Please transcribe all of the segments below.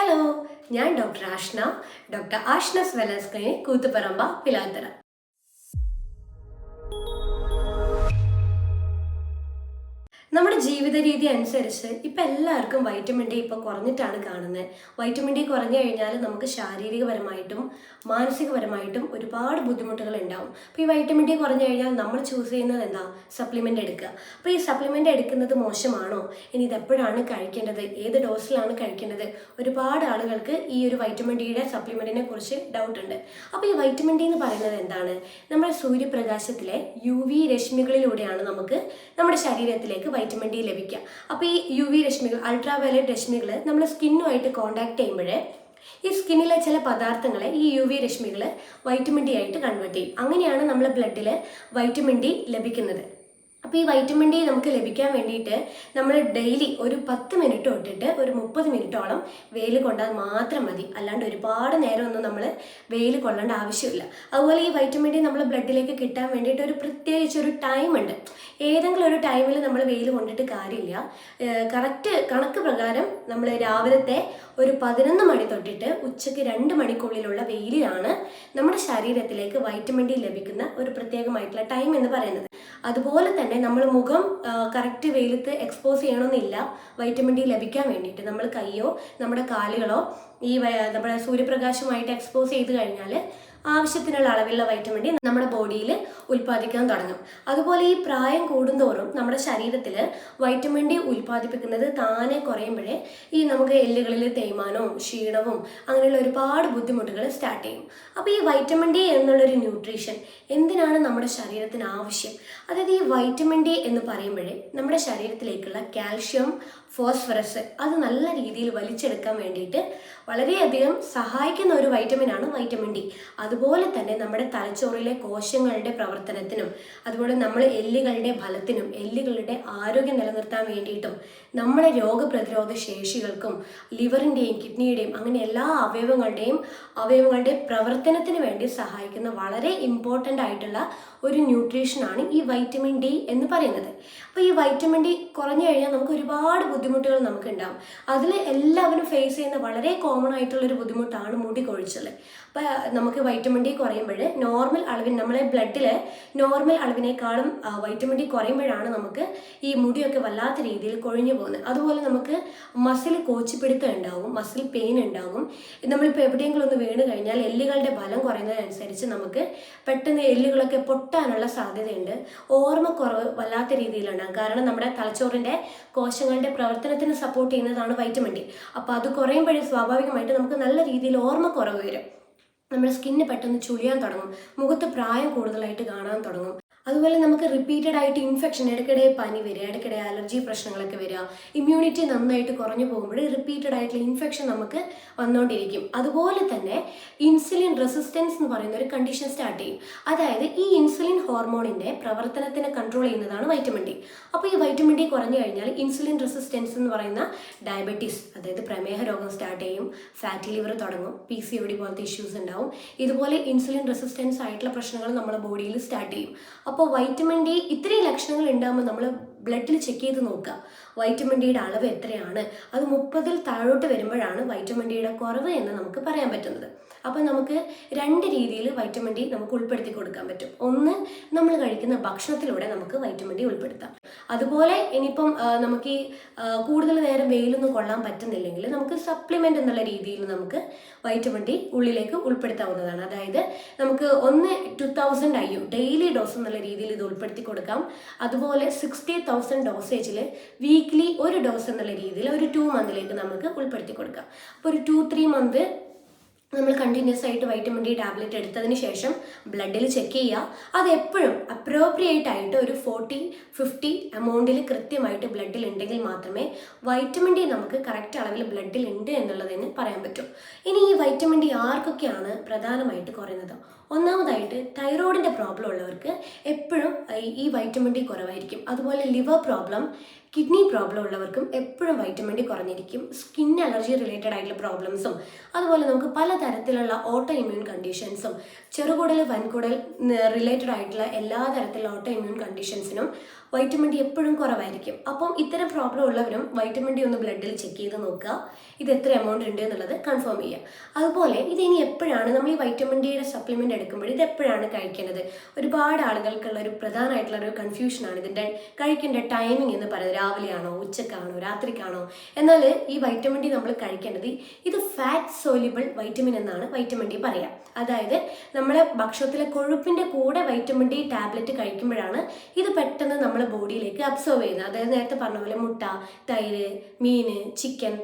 Hello ഞാൻ doctor Ashna. Doctor Ashna's wellness clinic Koothuparamba Pilathara നമ്മുടെ ജീവിത രീതി അനുസരിച്ച് ഇപ്പം എല്ലാവർക്കും വൈറ്റമിൻ ഡി ഇപ്പോൾ കുറഞ്ഞിട്ടാണ് കാണുന്നത്. വൈറ്റമിൻ ഡി കുറഞ്ഞു കഴിഞ്ഞാൽ നമുക്ക് ശാരീരികപരമായിട്ടും മാനസികപരമായിട്ടും ഒരുപാട് ബുദ്ധിമുട്ടുകൾ ഉണ്ടാവും. അപ്പോൾ ഈ വൈറ്റമിൻ ഡി കുറഞ്ഞു കഴിഞ്ഞാൽ നമ്മൾ ചൂസ് ചെയ്യുന്നത് എന്താ? സപ്ലിമെന്റ് എടുക്കുക. അപ്പോൾ ഈ സപ്ലിമെന്റ് എടുക്കുന്നത് മോശമാണോ? ഇനി ഇതെപ്പോഴാണ് കഴിക്കേണ്ടത്? ഏത് ഡോസിലാണ് കഴിക്കേണ്ടത്? ഒരുപാട് ആളുകൾക്ക് ഈ ഒരു വൈറ്റമിൻ ഡിയുടെ സപ്ലിമെന്റിനെ കുറിച്ച് ഡൗട്ട് ഉണ്ട്. അപ്പോൾ ഈ വൈറ്റമിൻ ഡി എന്ന് പറയുന്നത് എന്താണ്? നമ്മുടെ സൂര്യപ്രകാശത്തിലെ യു വി രശ്മികളിലൂടെയാണ് നമുക്ക് നമ്മുടെ ശരീരത്തിലേക്ക് വൈറ്റമിൻ ഡി ലഭിക്കുക. അപ്പോൾ ഈ യു വി രശ്മികൾ അൾട്രാ വയലറ്റ് രശ്മികൾ നമ്മൾ സ്കിന്നുമായിട്ട് കോണ്ടാക്ട് ചെയ്യുമ്പോൾ ഈ സ്കിന്നിലെ ചില പദാർത്ഥങ്ങളെ ഈ യു വി രശ്മികൾ വൈറ്റമിൻ ഡി ആയിട്ട് കൺവേർട്ട് ചെയ്യും. അങ്ങനെയാണ് നമ്മൾ ബ്ലഡിൽ വൈറ്റമിൻ ഡി ലഭിക്കുന്നത്. അപ്പോൾ ഈ വൈറ്റമിൻ ഡി നമുക്ക് ലഭിക്കാൻ വേണ്ടിയിട്ട് നമ്മൾ ഡെയിലി ഒരു പത്ത് മിനിറ്റ് തൊട്ടിട്ട് ഒരു മുപ്പത് മിനിറ്റോളം വെയിൽ കൊണ്ടാൽ മാത്രം മതി. അല്ലാണ്ട് ഒരുപാട് നേരമൊന്നും നമ്മൾ വെയിൽ കൊള്ളേണ്ട ആവശ്യമില്ല. അതുപോലെ ഈ വൈറ്റമിൻ ഡി നമ്മൾ ബ്ലഡിലേക്ക് കിട്ടാൻ വേണ്ടിയിട്ട് ഒരു പ്രത്യേകിച്ച് ഒരു ടൈം ഉണ്ട്. ഏതെങ്കിലും ഒരു ടൈമിൽ നമ്മൾ വെയിൽ കൊണ്ടിട്ട് കാര്യമില്ല. കറക്റ്റ് കണക്ക് പ്രകാരം നമ്മൾ രാവിലത്തെ ഒരു പതിനൊന്ന് മണി തൊട്ടിട്ട് ഉച്ചയ്ക്ക് രണ്ട് മണിക്കുള്ളിലുള്ള വെയിലാണ് നമ്മുടെ ശരീരത്തിലേക്ക് വൈറ്റമിൻ ഡി ലഭിക്കുന്ന ഒരു പ്രത്യേകമായിട്ടുള്ള ടൈം എന്ന് പറയുന്നത്. അതുപോലെ തന്നെ നമ്മൾ മുഖം കറക്റ്റ് വെയിലത്ത് എക്സ്പോസ് ചെയ്യണമെന്നില്ല. വൈറ്റമിൻ ഡി ലഭിക്കാൻ വേണ്ടിയിട്ട് നമ്മൾ കൈയോ നമ്മുടെ കാലുകളോ ഈ നമ്മുടെ സൂര്യപ്രകാശമായിട്ട് എക്സ്പോസ് ചെയ്ത് കഴിഞ്ഞാൽ ആവശ്യത്തിനുള്ള അളവിലുള്ള വൈറ്റമിൻ ഡി നമ്മുടെ ബോഡിയിൽ ഉൽപ്പാദിക്കാൻ തുടങ്ങും. അതുപോലെ ഈ പ്രായം കൂടുന്തോറും നമ്മുടെ ശരീരത്തിൽ വൈറ്റമിൻ ഡി ഉൽപ്പാദിപ്പിക്കുന്നത് താനെ കുറയുമ്പോഴേ ഈ നമുക്ക് എല്ലുകളിൽ തേയ്മാനവും ക്ഷീണവും അങ്ങനെയുള്ള ഒരുപാട് ബുദ്ധിമുട്ടുകൾ സ്റ്റാർട്ട് ചെയ്യും. അപ്പോൾ ഈ വൈറ്റമിൻ ഡി എന്നുള്ളൊരു ന്യൂട്രീഷൻ എന്തിനാണ് നമ്മുടെ ശരീരത്തിന് ആവശ്യം? അതായത് ഈ വൈറ്റമിൻ ഡി എന്ന് പറയുമ്പോഴേ നമ്മുടെ ശരീരത്തിലേക്കുള്ള കാൽഷ്യം ഫോസ്ഫറസ് അത് നല്ല രീതിയിൽ വലിച്ചെടുക്കാൻ വേണ്ടിയിട്ട് വളരെയധികം സഹായിക്കുന്ന ഒരു വൈറ്റമിനാണ് വൈറ്റമിൻ ഡി അതുപോലെ തന്നെ നമ്മുടെ തലച്ചോറിലെ കോശങ്ങളുടെ പ്രവർത്തനത്തിനും അതുപോലെ നമ്മൾ എല്ലുകളുടെ ഫലത്തിനും എല്ലുകളുടെ ആരോഗ്യം നിലനിർത്താൻ വേണ്ടിയിട്ടും നമ്മുടെ രോഗപ്രതിരോധ ശേഷികൾക്കും ലിവറിന്റെയും കിഡ്നിയുടെയും അങ്ങനെ എല്ലാ അവയവങ്ങളുടെയും അവയവങ്ങളുടെ പ്രവർത്തനത്തിന് വേണ്ടി സഹായിക്കുന്ന വളരെ ഇമ്പോർട്ടന്റ് ആയിട്ടുള്ള ഒരു ന്യൂട്രീഷനാണ് ഈ വൈറ്റമിൻ ഡി എന്ന് പറയുന്നത്. അപ്പോൾ ഈ വൈറ്റമിൻ ഡി കുറഞ്ഞു കഴിഞ്ഞാൽ നമുക്ക് ഒരുപാട് ബുദ്ധിമുട്ടുകൾ നമുക്ക് ഉണ്ടാവും അതിൽ എല്ലാവരും ഫേസ് ചെയ്യുന്ന വളരെ കോമൺ ആയിട്ടുള്ളൊരു ബുദ്ധിമുട്ടാണ് മുടി കൊഴിച്ചൽ അപ്പോൾ നമുക്ക് വൈറ്റമിൻ ഡി കുറയുമ്പോൾ നോർമൽ അളവിന് നമ്മളെ ബ്ലഡിൽ നോർമൽ അളവിനേക്കാളും വൈറ്റമിൻ ഡി കുറയുമ്പോഴാണ് നമുക്ക് ഈ മുടിയൊക്കെ വല്ലാത്ത രീതിയിൽ കൊഴിഞ്ഞു പോകുന്നത്. അതുപോലെ നമുക്ക് മസിൽ കോച്ചിപ്പിടുത്തം ഉണ്ടാവും മസിൽ പെയിൻ ഉണ്ടാകും നമ്മളിപ്പോൾ എവിടെയെങ്കിലും ഒന്ന് വീണ് കഴിഞ്ഞാൽ എല്ലുകളുടെ ബലം കുറയുന്നതനുസരിച്ച് നമുക്ക് പെട്ടെന്ന് എല്ലുകളൊക്കെ പൊട്ടാനുള്ള സാധ്യതയുണ്ട്. ഓർമ്മക്കുറവ് വല്ലാത്ത രീതിയിലുണ്ടാകും കാരണം നമ്മുടെ തലച്ചോറിന്റെ കോശങ്ങളുടെ പ്രവർത്തനത്തിന് സപ്പോർട്ട് ചെയ്യുന്നതാണ് വൈറ്റമിൻ ഡി അപ്പോൾ അത് കുറയുമ്പോഴേ സ്വാഭാവികമായിട്ട് നമുക്ക് നല്ല രീതിയിൽ ഓർമ്മക്കുറവ് വരും. നമ്മുടെ സ്കിന്ന് പെട്ടെന്ന് ചുളിയാൻ തുടങ്ങും. മുഖത്ത് പ്രായം കൂടുതലായിട്ട് കാണാൻ തുടങ്ങും. അതുപോലെ നമുക്ക് റിപ്പീറ്റഡ് ആയിട്ട് ഇൻഫെക്ഷൻ ഇടയ്ക്കിടെ പനി വരിക ഇടയ്ക്കിടെ അലർജി പ്രശ്നങ്ങളൊക്കെ വരിക ഇമ്മ്യൂണിറ്റി നന്നായിട്ട് കുറഞ്ഞു പോകുമ്പോൾ റിപ്പീറ്റഡ് ആയിട്ടുള്ള ഇൻഫെക്ഷൻ നമുക്ക് വന്നുകൊണ്ടിരിക്കും അതുപോലെ തന്നെ ഇൻസുലിൻ റെസിസ്റ്റൻസ് എന്ന് പറയുന്ന ഒരു കണ്ടീഷൻ സ്റ്റാർട്ട് ചെയ്യും. അതായത് ഈ ഇൻസുലിൻ ഹോർമോണിന്റെ പ്രവർത്തനത്തിനെ കൺട്രോൾ ചെയ്യുന്നതാണ് വൈറ്റമിൻ ഡി അപ്പോൾ ഈ വൈറ്റമിൻ ഡി കുറഞ്ഞു കഴിഞ്ഞാൽ ഇൻസുലിൻ റെസിസ്റ്റൻസ് എന്ന് പറയുന്ന ഡയബറ്റീസ് അതായത് പ്രമേഹ രോഗം സ്റ്റാർട്ട് ചെയ്യും ഫാറ്റി ലിവർ തുടങ്ങും പി സി ഒ ഡി പോലത്തെ ഇഷ്യൂസ് ഉണ്ടാവും. ഇതുപോലെ ഇൻസുലിൻ റെസിസ്റ്റൻസ് ആയിട്ടുള്ള പ്രശ്നങ്ങൾ നമ്മുടെ ബോഡിയിൽ സ്റ്റാർട്ട് ചെയ്യും. അപ്പോൾ വൈറ്റമിൻ ഡി ഇത്രയും ലക്ഷണങ്ങൾ ഉണ്ടാകുമ്പോൾ നമ്മൾ ബ്ലഡിൽ ചെക്ക് ചെയ്ത് നോക്കുക. വൈറ്റമിൻ ഡിയുടെ അളവ് എത്രയാണ്? അത് മുപ്പതിൽ താഴോട്ട് വരുമ്പോഴാണ് വൈറ്റമിൻ ഡിയുടെ കുറവ് എന്ന് നമുക്ക് പറയാൻ പറ്റുന്നത്. അപ്പോൾ നമുക്ക് രണ്ട് രീതിയിൽ വൈറ്റമിൻ ഡി നമുക്ക് ഉൾപ്പെടുത്തി കൊടുക്കാൻ പറ്റും. ഒന്ന് നമ്മൾ കഴിക്കുന്ന ഭക്ഷണത്തിലൂടെ നമുക്ക് വൈറ്റമിൻ ഡി ഉൾപ്പെടുത്താം. അതുപോലെ ഇനിയിപ്പം നമുക്ക് ഈ കൂടുതൽ നേരം വെയിലൊന്നും കൊള്ളാൻ പറ്റുന്നില്ലെങ്കിൽ നമുക്ക് സപ്ലിമെന്റ് എന്നുള്ള രീതിയിൽ നമുക്ക് വൈറ്റമിൻ ഡി ഉള്ളിലേക്ക് ഉൾപ്പെടുത്താവുന്നതാണ്. അതായത് നമുക്ക് ഒന്ന് two thousand I U daily dose എന്നുള്ള രീതിയിൽ ഇത് ഉൾപ്പെടുത്തി കൊടുക്കാം. അതുപോലെ സിക്സ്റ്റി തൗസൻഡ് ഡോസേജിൽ വീക്ക്ലി ഒരു ഡോസ് എന്നുള്ള രീതിയിൽ ഒരു ടു മന്തിലേക്ക് നമുക്ക് ഉൾപ്പെടുത്തി കൊടുക്കാം. അപ്പോൾ ഒരു ടു ത്രീ മന്ത് നമ്മൾ കണ്ടിന്യൂസ് ആയിട്ട് വൈറ്റമിൻ ഡി ടാബ്ലറ്റ് എടുത്തതിന് ശേഷം ബ്ലഡിൽ ചെക്ക് ചെയ്യുക. അത് എപ്പോഴും അപ്രോപ്രിയേറ്റ് ആയിട്ട് ഒരു ഫോർട്ടി ഫിഫ്റ്റി എമൗണ്ടിൽ കൃത്യമായിട്ട് ബ്ലഡിൽ ഉണ്ടെങ്കിൽ മാത്രമേ വൈറ്റമിൻ ഡി നമുക്ക് കറക്റ്റ് അളവിൽ ബ്ലഡിൽ ഉണ്ട് എന്നുള്ളതിന് പറയാൻ പറ്റും. ഇനി ഈ വൈറ്റമിൻ ഡി ആർക്കൊക്കെയാണ് പ്രധാനമായിട്ട് കുറയുന്നത്? ഒന്നാമതായിട്ട് തൈറോയിഡിന്റെ പ്രോബ്ലം ഉള്ളവർക്ക് എപ്പോഴും ഈ- വൈറ്റമിൻ ഡി കുറവായിരിക്കും. അതുപോലെ ലിവർ പ്രോബ്ലം കിഡ്നി പ്രോബ്ലം ഉള്ളവർക്കും എപ്പോഴും വൈറ്റമിൻ ഡി കുറഞ്ഞിരിക്കും. സ്കിൻ അലർജി റിലേറ്റഡ് ആയിട്ടുള്ള പ്രോബ്ലംസും അതുപോലെ നമുക്ക് പലതരത്തിലുള്ള ഓട്ടോ ഇമ്മ്യൂൺ കണ്ടീഷൻസും ചെറുകുടൽ വൻകുടൽ റിലേറ്റഡ് ആയിട്ടുള്ള എല്ലാ തരത്തിലുള്ള ഓട്ടോ ഇമ്മ്യൂൺ കണ്ടീഷൻസിനും വൈറ്റമിൻ ഡി എപ്പോഴും കുറവായിരിക്കും. അപ്പം ഇത്തരം പ്രോബ്ലം ഉള്ളവരും വൈറ്റമിൻ ഡി ഒന്ന് ബ്ലഡിൽ ചെക്ക് ചെയ്ത് നോക്കുക. ഇത് എത്ര എമൗണ്ട് ഉണ്ട് എന്നുള്ളത് കൺഫേം ചെയ്യുക. അതുപോലെ ഇത് ഇനി എപ്പോഴാണ് നമ്മൾ ഈ വൈറ്റമിൻ ഡിയുടെ സപ്ലിമെന്റ് എടുക്കുമ്പോൾ ഇത് എപ്പോഴാണ് കഴിക്കേണ്ടത്? ഒരുപാട് ആളുകൾക്കുള്ള ഒരു പ്രധാനമായിട്ടുള്ള ഒരു കൺഫ്യൂഷനാണ് ഇതിന്റെ കഴിക്കേണ്ട ടൈമിംഗ് എന്ന് പറയുന്നത്. രാവിലെയാണോ ഉച്ചക്കാണോ രാത്രിക്കാണോ? എന്നാൽ ഈ വൈറ്റമിൻ ഡി നമ്മൾ കഴിക്കേണ്ടത് ഇത് ഫാറ്റ് സോലിബിൾ വൈറ്റമിൻ എന്നാണ് വൈറ്റമിൻ ഡി പറയാം. അതായത് നമ്മുടെ ഭക്ഷണത്തിലെ കൊഴുപ്പിന്റെ കൂടെ വൈറ്റമിൻ ഡി ടാബ്ലറ്റ് കഴിക്കുമ്പോഴാണ് ഇത് പെട്ടെന്ന് നമ്മുടെ ബോഡിയിലേക്ക് അബ്സോർവ് ചെയ്യുന്നത്. അതായത് നേരത്തെ പറഞ്ഞ പോലെ മുട്ട തൈര് മീൻ ചിക്കൻ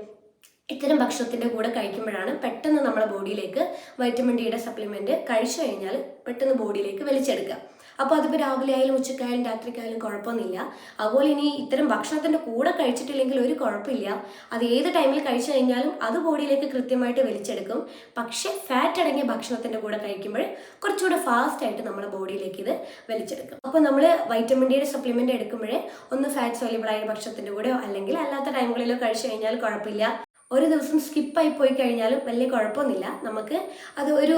ഇത്തരം ഭക്ഷണത്തിന്റെ കൂടെ കഴിക്കുമ്പോഴാണ് പെട്ടെന്ന് നമ്മുടെ ബോഡിയിലേക്ക് വൈറ്റമിൻ ഡിയുടെ സപ്ലിമെന്റ് കഴിച്ചു കഴിഞ്ഞാൽ പെട്ടെന്ന് ബോഡിയിലേക്ക് വലിച്ചെടുക്കുക. അപ്പോൾ അതിപ്പോൾ രാവിലെ ആയാലും ഉച്ചക്കായാലും രാത്രിക്കായാലും കുഴപ്പമൊന്നുമില്ല. അതുപോലെ ഇനി ഇത്തരം ഭക്ഷണത്തിന്റെ കൂടെ കഴിച്ചിട്ടില്ലെങ്കിൽ ഒരു കുഴപ്പമില്ല. അത് ഏത് ടൈമിൽ കഴിച്ചു കഴിഞ്ഞാലും അത് ബോഡിയിലേക്ക് കൃത്യമായിട്ട് വലിച്ചെടുക്കും. പക്ഷേ ഫാറ്റ് അടങ്ങിയ ഭക്ഷണത്തിന്റെ കൂടെ കഴിക്കുമ്പോൾ കുറച്ചുകൂടെ ഫാസ്റ്റ് ആയിട്ട് നമ്മുടെ ബോഡിയിലേക്ക് ഇത് വലിച്ചെടുക്കും. അപ്പോൾ നമ്മൾ വൈറ്റമിൻ ഡിയുടെ സപ്ലിമെന്റ് എടുക്കുമ്പോഴേ ഒന്ന് ഫാറ്റ് സോലിബിൾ ആയ ഭക്ഷണത്തിന്റെ കൂടെയോ അല്ലെങ്കിൽ അല്ലാത്ത ടൈമുകളിലോ കഴിച്ചു കഴിഞ്ഞാൽ കുഴപ്പമില്ല. ഒരു ദിവസം സ്കിപ്പായി പോയി കഴിഞ്ഞാലും വലിയ കുഴപ്പമൊന്നുമില്ല. നമുക്ക് അത് ഒരു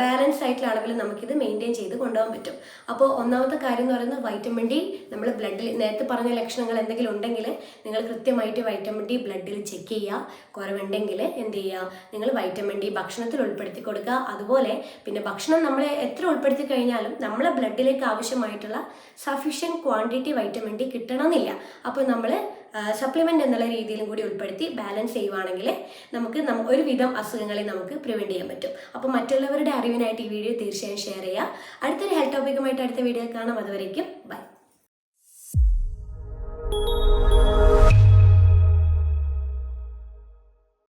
ബാലൻസ് ആയിട്ടുള്ള അളവിൽ നമുക്കിത് മെയിന്റെയിൻ ചെയ്ത് കൊണ്ടുപോകാൻ പറ്റും. അപ്പോൾ ഒന്നാമത്തെ കാര്യം എന്ന് പറയുന്നത് വൈറ്റമിൻ ഡി. നമ്മൾ ബ്ലഡിൽ നേരത്തെ പറഞ്ഞ ലക്ഷണങ്ങൾ എന്തെങ്കിലും ഉണ്ടെങ്കിൽ നിങ്ങൾ കൃത്യമായിട്ട് വൈറ്റമിൻ ഡി ബ്ലഡിൽ ചെക്ക് ചെയ്യുക. കുറവുണ്ടെങ്കിൽ എന്ത് ചെയ്യുക? നിങ്ങൾ വൈറ്റമിൻ ഡി ഭക്ഷണത്തിൽ ഉൾപ്പെടുത്തി കൊടുക്കുക. അതുപോലെ പിന്നെ ഭക്ഷണം നമ്മൾ എത്ര ഉൾപ്പെടുത്തി കഴിഞ്ഞാലും നമ്മളെ ബ്ലഡിലേക്ക് ആവശ്യമായിട്ടുള്ള സഫീഷ്യന്റ് ക്വാണ്ടിറ്റി വൈറ്റമിൻ ഡി കിട്ടണമെന്നില്ല. അപ്പോൾ നമ്മൾ സപ്ലിമെന്റ് എന്നുള്ള രീതിയിലും കൂടി ഉൾപ്പെടുത്തി ബാലൻസ് ചെയ്യുവാണെങ്കിൽ നമുക്ക് നമ്മ ഒരുവിധം അസുഖങ്ങളെ നമുക്ക് പ്രിവെന്റ് ചെയ്യാൻ പറ്റും. അപ്പോൾ മറ്റുള്ളവരുടെ അറിവിനായിട്ട് ഈ വീഡിയോ തീർച്ചയായും ഷെയർ ചെയ്യുക അടുത്തൊരു ഹെൽത്ത് ടോപ്പിക്കുമായിട്ട് അടുത്ത വീഡിയോ കാണാം. അതുവരേക്കും ബൈ